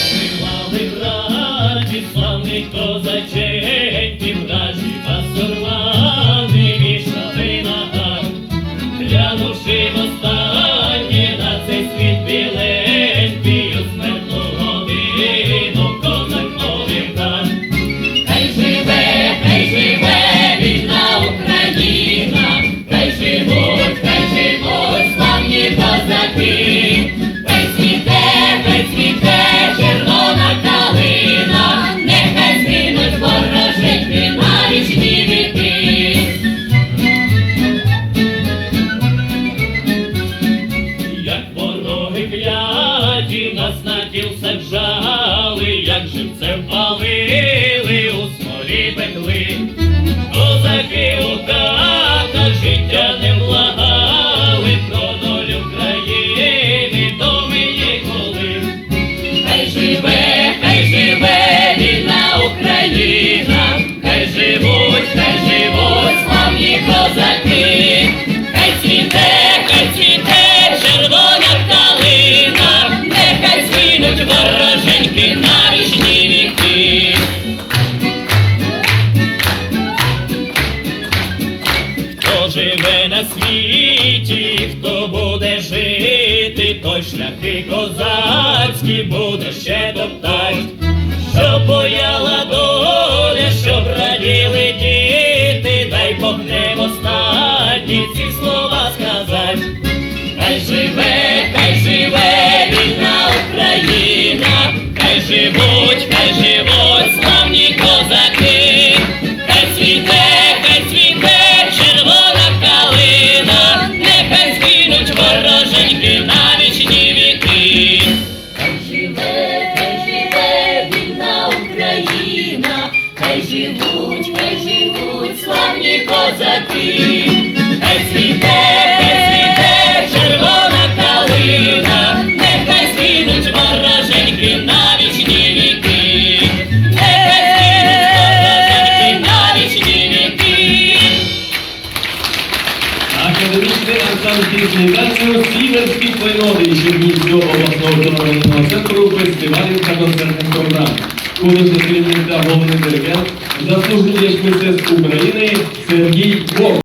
Співали вражі, славний козаченьки, живе на світі, хто буде жити, той шляхи козацькі буде ще топтать, щоб бояла доля, щоб раділи діти, дай Бог не останні ці слова сказать. Хай живе, хай живе вільна Україна, хай живуть, хай живуть хай живуть, хай живуть славні козаки, Хай цвіте, хай цвіте червона калина, нехай згинуть вороженьки на вічні віки. Нехай згинуть вороженьки на вічні віки. Академічний ансамбль танцю Сіверський клейноди Чернігівського обласного автономного центру фестивалів та концертних програм. Керівник та головний диригент, заслужений мистецтв України Сергій Вовк.